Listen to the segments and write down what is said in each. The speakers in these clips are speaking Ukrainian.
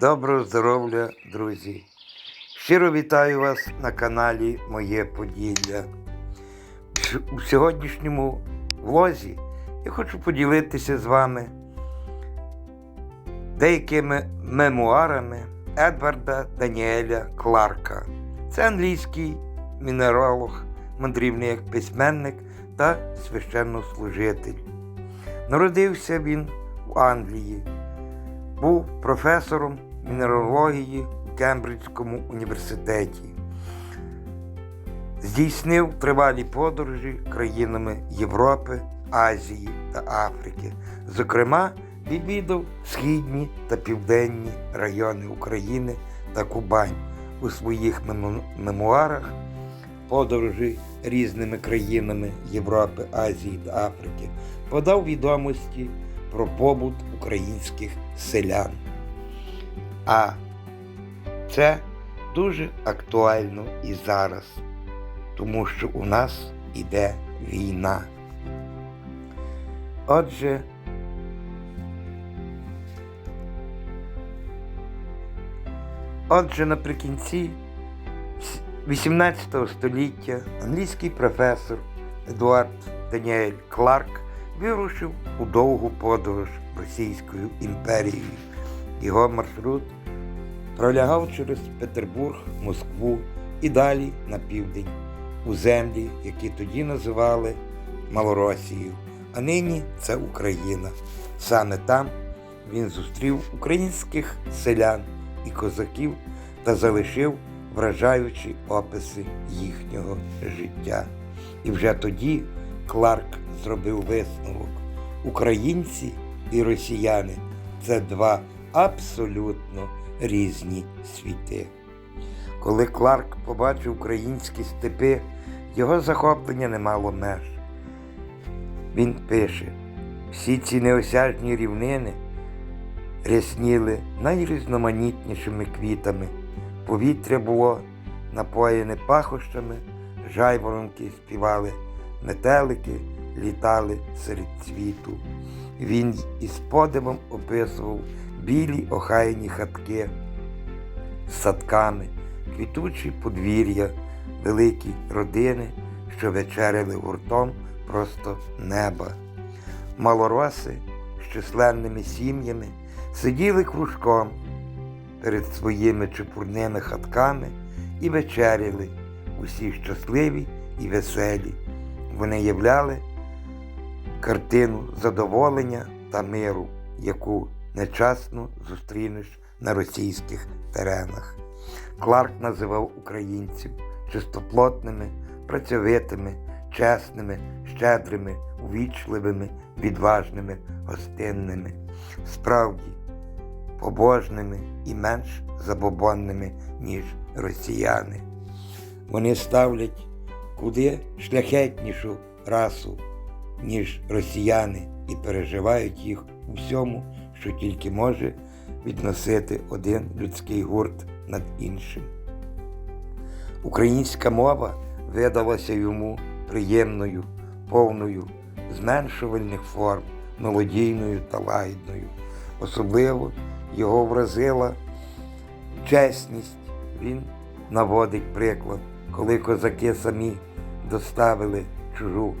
Доброго здоров'я, друзі! Щиро вітаю вас на каналі Моє Поділля. У сьогоднішньому влозі я хочу поділитися з вами деякими мемуарами Едварда Даніеля Кларка. Це англійський мінеролог, мандрівник, письменник та священнослужитель. Народився він в Англії був професором мінералогії у Кембриджському університеті. Здійснив тривалі подорожі країнами Європи, Азії та Африки. Зокрема, відвідав східні та південні райони України та Кубань у своїх мемуарах подорожі різними країнами Європи, Азії та Африки подав відомості про побут українських селян. А це дуже актуально і зараз, тому що у нас іде війна. Отже, отже, наприкінці 18 століття англійський професор Едуард Даніель Кларк вирушив у довгу подорож Російською імперією. Його маршрут пролягав через Петербург, Москву і далі на південь, у землі, які тоді називали Малоросією, а нині це Україна. Саме там він зустрів українських селян і козаків та залишив вражаючі описи їхнього життя. І вже тоді Кларк зробив висновок. Українці і росіяни це два абсолютно різні світи. Коли Кларк побачив українські степи, його захоплення не мало меж. Він пише: всі ці неосяжні рівнини рясніли найрізноманітнішими квітами. Повітря було напоєне пахощами, жайворонки співали, метелики літали серед цвіту. Він із подивом описував білі охайні хатки з садками, квітучі подвір'я, великі родини, що вечеряли гуртом просто неба. Малороси з численними сім'ями сиділи кружком перед своїми чепурними хатками і вечеряли, усі щасливі і веселі. Вони являли картину задоволення та миру, яку нечасно зустрінеш на російських теренах. Кларк називав українців чистоплотними, працьовитими, чесними, щедрими, увічливими, відважними, гостинними, справді побожними і менш забобонними, ніж росіяни. Вони ставлять куди шляхетнішу расу, ніж росіяни, і переживають їх у всьому, що тільки може відносити один людський гурт над іншим. Українська мова видалася йому приємною, повною зменшувальних форм, мелодійною та лагідною. Особливо його вразила чесність. Він наводить приклад, коли козаки самі доставили чужу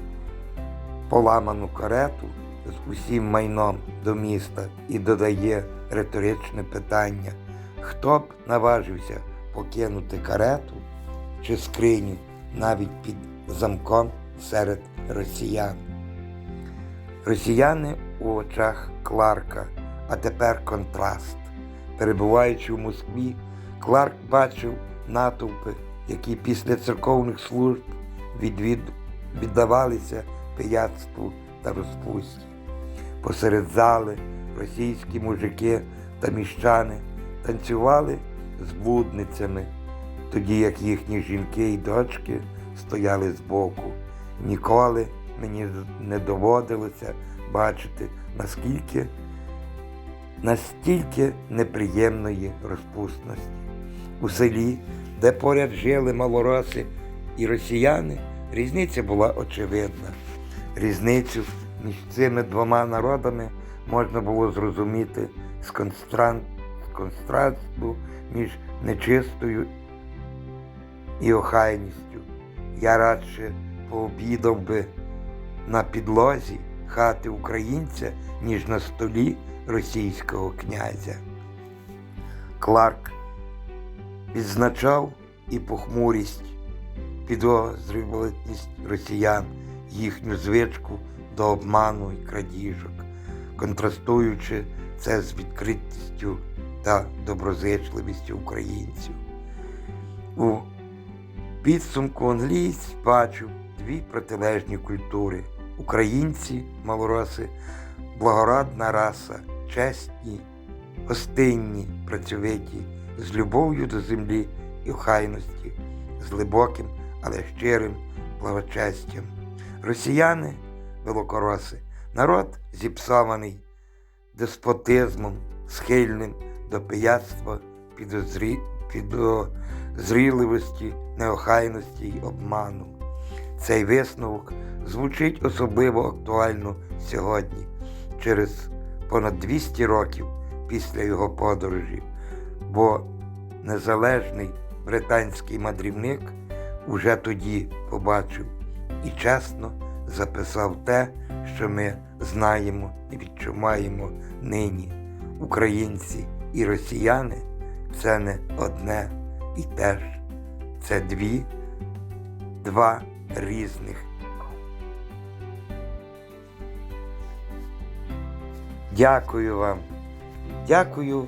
поламану карету з усім майном до міста і додає риторичне питання, хто б наважився покинути карету чи скриню навіть під замком серед росіян. Росіяни у очах Кларка, а тепер контраст. Перебуваючи в Москві, Кларк бачив натовпи, які після церковних служб відвід... віддавалися пияцтву та розпусті. Посеред зали російські мужики та міщани танцювали з блудницями, тоді як їхні жінки і дочки стояли збоку. Ніколи мені не доводилося бачити, наскільки настільки неприємної розпусності. У селі, де поряд жили малороси і росіяни, різниця була очевидна. Різницю між цими двома народами можна було зрозуміти контрасту між нечистою і охайністю. Я радше пообідав би на підлозі хати українця, ніж на столі російського князя. Кларк відзначав і похмурість, підозрюваність росіян, їхню звичку до обману і крадіжок, контрастуючи це з відкритістю та доброзичливістю українців. У підсумку англійць бачив дві протилежні культури. Українці, малороси, благородна раса, чесні, гостинні, працьовиті, з любов'ю до землі і охайності, з глибоким, але щирим благочестям. Росіяни, великороси, народ зіпсований деспотизмом, схильним до пияцтва, підозрі... підозріливості, неохайності й обману. Цей висновок звучить особливо актуально сьогодні, через понад 200 років після його подорожі, бо незалежний британський мандрівник уже тоді побачив і чесно записав те, що ми знаємо і відчуваємо нині. Українці і росіяни це не одне і те ж. Це дві, два різних. Дякую вам. Дякую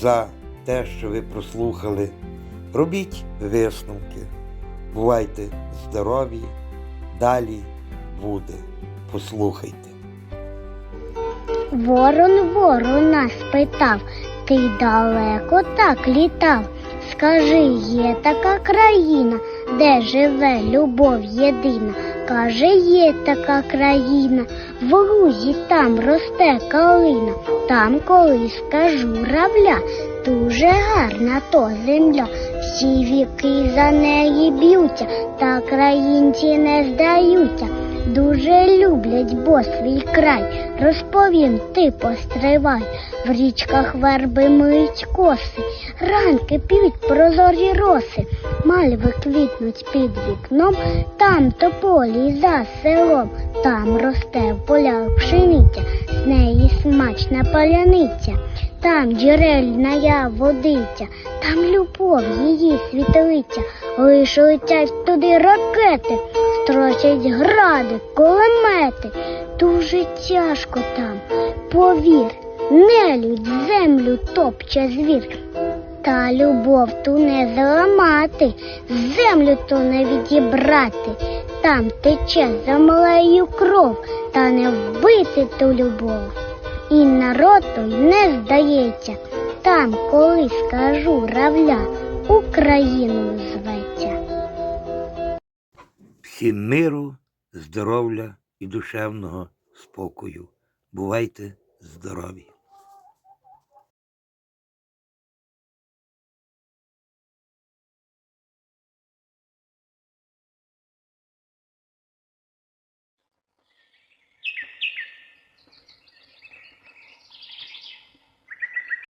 за те, що ви прослухали. Робіть висновки. Бувайте здорові. Далі буде. Послухайте. Ворон ворона спитав, ти далеко так літав. Скажи, є така країна, де живе любов єдина. Каже, є така країна, в лузі там росте калина. Там колись скажу равля, дуже гарна то земля. Всі віки за неї б'ються, та країнці не здаються. Дуже люблять бо свій край, розповім, ти постривай. В річках верби миють коси, ранки п'ють прозорі роси, мальви квітнуть під вікном, там то полі за селом, там росте в полях пшениця, з неї смачна паляниця, там джерельна водиця, там любов її світлиця, лиш летять туди ракети строчать гради, кулемети. Дуже тяжко там, повір, нелюдь землю топче звір. Та любов ту не зламати, землю ту не відібрати. Там тече землею кров, та не вбити ту любов. І народ той не здається, там, коли скажу равля, Україну. Всім миру, здоров'я і душевного спокою. Бувайте здорові!